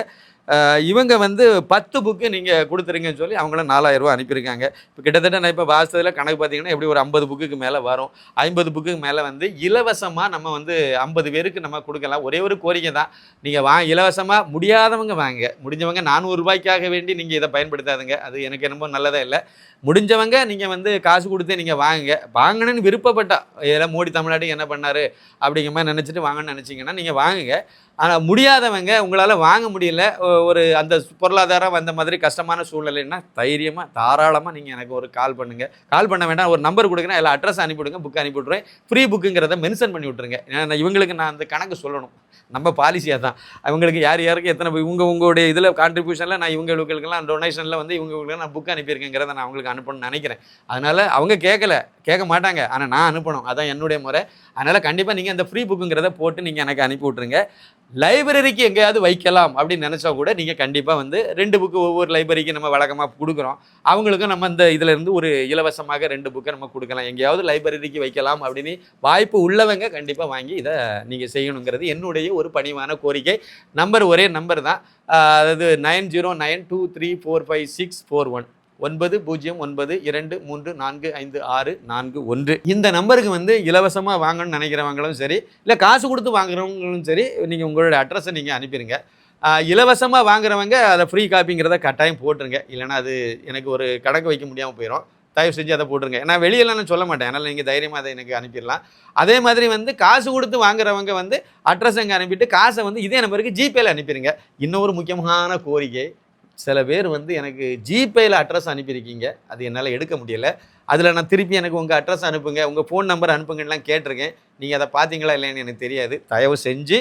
A: இவங்க வந்து பத்து புக்கு நீங்கள் கொடுத்துருங்கன்னு சொல்லி அவங்கள 4000 அனுப்பியிருக்காங்க. இப்போ கிட்டத்தட்ட நான் இப்போ வாசத்தில் கணக்கு பார்த்தீங்கன்னா எப்படி ஒரு ஐம்பது புக்குக்கு மேலே வரும். ஐம்பது புக்குக்கு மேலே வந்து இலவசமாக நம்ம வந்து ஐம்பது பேருக்கு நம்ம கொடுக்கலாம். ஒரே ஒரு கோரிக்கை தான். நீங்கள் வா இலவசமாக முடியாதவங்க வாங்க. முடிஞ்சவங்க நானூறு ரூபாய்க்காக வேண்டி நீங்கள் இதை பயன்படுத்தாதுங்க. அது எனக்கு என்னமோ நல்லதே இல்லை. முடிஞ்சவங்க நீங்கள் வந்து காசு கொடுத்து நீங்கள் வாங்குங்க வாங்கணும்னு விருப்பப்பட்டா இதெல்லாம் மோடி தமிழ்நாடு என்ன பண்ணார்? அப்படிங்கிற மாதிரி நினச்சிட்டு வாங்கன்னு நினச்சிங்கன்னா நீங்கள் வாங்குங்க. ஆனால் முடியாதவங்க உங்களால் வாங்க முடியல. ஒரு அந்த பொருளாதாரம் அந்த மாதிரி கஷ்டமான சூழ்நிலைன்னா தைரியமாக தாராளமாக நீங்கள் எனக்கு ஒரு கால் பண்ணுங்கள் கால் பண்ண வேண்டாம் ஒரு நம்பர் கொடுக்குறேன் இல்லை அட்ரஸ் அனுப்பிவிடுங்க புக் அனுப்பிவிட்றேன் ஃப்ரீ புக்குங்கிறத மென்ஷன் பண்ணி விட்ருங்க ஏன்னா நான் இவங்களுக்கு நான் அந்த கணக்கு சொல்லணும். நம்ம பாலிசியாக தான் அவங்களுக்கு யார் யாருக்கு எத்தனை book- உங்களுடைய இதில் கான்ட்ரிபியூஷனில் நான் இவங்களுக்கெல்லாம் டொனேஷனில் வந்து இவங்களுக்கு நான் புக் அனுப்பியிருக்கேங்கிறத நான் அவங்களுக்கு அனுப்பணும்னு நினைக்கிறேன். அதனால் அவங்க கேட்கல கேட்க மாட்டாங்க. ஆனால் நான் அனுப்பணும். அதான் என்னுடைய முறை. அதனால் கண்டிப்பாக நீங்கள் அந்த ஃப்ரீ புக்குங்கிறத போட்டு நீங்கள் எனக்கு அனுப்பி விட்ருங்க லைப்ரரிக்கு எங்கேயாவது வைக்கலாம் அப்படின்னு நினச்சா கூட நீங்கள் கண்டிப்பாக வந்து ரெண்டு புக்கு ஒவ்வொரு லைப்ரரிக்கு நம்ம வழக்கமாக கொடுக்குறோம். அவங்களுக்கும் நம்ம இந்த இதிலேருந்து ஒரு இலவசமாக ரெண்டு புக்கை நம்ம கொடுக்கலாம். எங்கேயாவது லைப்ரரிக்கு வைக்கலாம் அப்படின்னு வாய்ப்பு உள்ளவங்க கண்டிப்பாக வாங்கி இதை நீங்கள் செய்யணுங்கிறது என்னுடைய ஒரு பணிவான கோரிக்கை. நம்பர் ஒரே நம்பர் தான். அதாவது nine zero nine two three four five six four one ஒன்பது பூஜ்ஜியம் ஒன்பது இரண்டு மூன்று நான்கு ஐந்து ஆறு நான்கு ஒன்று. இந்த நம்பருக்கு வந்து இலவசமாக வாங்கணும்னு நினைக்கிறவங்களும் சரி இல்லை காசு கொடுத்து வாங்குறவங்களும் சரி நீங்கள் உங்களோட அட்ரஸை நீங்கள் அனுப்பிடுங்க இலவசமாக வாங்குறவங்க அதை ஃப்ரீ காப்பிங்கிறத கட்டாயம் போட்டுருங்க. இல்லைன்னா அது எனக்கு ஒரு கணக்கு வைக்க முடியாமல் போயிடும் தயவு செஞ்சு அதை போட்டுருங்க. நான் வெளியெல்லாம் நான் சொல்ல மாட்டேன். அதனால் நீங்கள் தைரியமாக அதை எனக்கு அனுப்பிடலாம். அதே மாதிரி வந்து காசு கொடுத்து வாங்குறவங்க வந்து அட்ரஸ் அங்கே அனுப்பிட்டு காசை வந்து இதே நம்பருக்கு ஜிபேல அனுப்பிடுங்க இன்னொரு முக்கியமான கோரிக்கை சில பேர் வந்து எனக்கு ஜிபேயில் அட்ரஸ் அனுப்பியிருக்கீங்க. அது என்னால் எடுக்க முடியலை. அதில் நான் திருப்பி எனக்கு உங்கள் அட்ரஸ் அனுப்புங்க உங்கள் ஃபோன் நம்பர் அனுப்புங்கலாம் கேட்டிருக்கேன். நீங்கள் அதை பார்த்தீங்களா இல்லைன்னு எனக்கு தெரியாது. தயவு செஞ்சு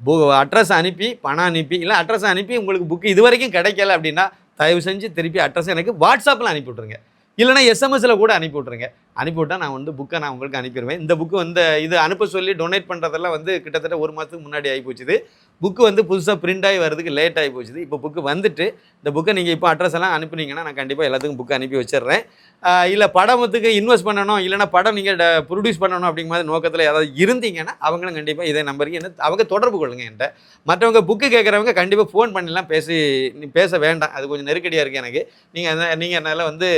A: பு அட்ரஸ் அனுப்பி பணம் அனுப்பி இல்லை அட்ரஸ் அனுப்பி உங்களுக்கு புக்கு இது வரைக்கும் கிடைக்கல அப்படின்னா தயவு செஞ்சு திருப்பி அட்ரஸ் எனக்கு வாட்ஸ்அப்பில் அனுப்பி விட்ருங்க இல்லைனா எஸ்எம்எஸில் கூட அனுப்பி விட்ருங்க அனுப்பிவிட்டால் நான் வந்து புக்கை நான் உங்களுக்கு அனுப்பிடுவேன் இந்த புக்கு வந்து இது அனுப்ப சொல்லி டொனேட் பண்ணுறதெல்லாம் வந்து கிட்டத்தட்ட ஒரு மாதத்துக்கு முன்னாடி ஆகி போச்சுது. புக்கு வந்து புதுசாக பிரிண்ட் ஆகி வரதுக்கு லேட் ஆகி போச்சுது. இப்போ புக்கு வந்துட்டு இந்த புக்கை நீங்கள் இப்போ அட்ரஸ் எல்லாம் அனுப்புனீங்கன்னா நான் கண்டிப்பாக எல்லாத்துக்கும் புக்கு அனுப்பி வச்சிடுறேன். இல்லை படத்துக்கு இன்வெஸ்ட் பண்ணணும் இல்லைனா படம் நீங்கள் ப்ரொடியூஸ் பண்ணணும் அப்படிங்கிற மாதிரி நோக்கத்தில் ஏதாவது இருந்தீங்கன்னா அவங்களும் கண்டிப்பாக இதே நம்பருக்கு என்ன அவங்க தொடர்பு கொள்ளுங்க என்கிட்ட. மற்றவங்க புக்கு கேட்குறவங்க கண்டிப்பாக ஃபோன் பண்ணிலாம் பேசி பேச வேண்டாம். அது கொஞ்சம் நெருக்கடியாக இருக்குது எனக்கு. நீங்கள் நீங்கள் என்னால் வந்து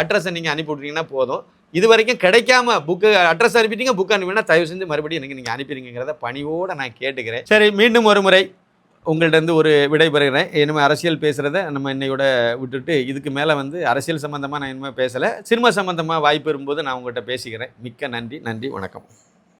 A: அட்ரஸை நீங்கள் அனுப்பி விட்றீங்கன்னா போதும். இது வரைக்கும் கிடைக்காம புக்கு அட்ரஸ் அனுப்பிட்டீங்க புக் அனுப்பினா தயவு செஞ்சு மறுபடியும் எனக்கு நீங்கள் அனுப்பிடுங்கிறத பணிவோடு நான் கேட்டுக்கிறேன். சரி மீண்டும் ஒரு முறை உங்கள்கிட்டருந்து ஒரு விடை பெறுகிறேன் இனிமேல் அரசியல் பேசுகிறத நம்ம இன்னையோட விட்டுட்டு இதுக்கு மேலே வந்து அரசியல் சம்மந்தமாக நான் இனிமேல் பேசலை. சினிமா சம்மந்தமாக வாய்ப்பு வரும்போது நான் உங்கள்கிட்ட பேசிக்கிறேன். மிக்க நன்றி நன்றி வணக்கம்.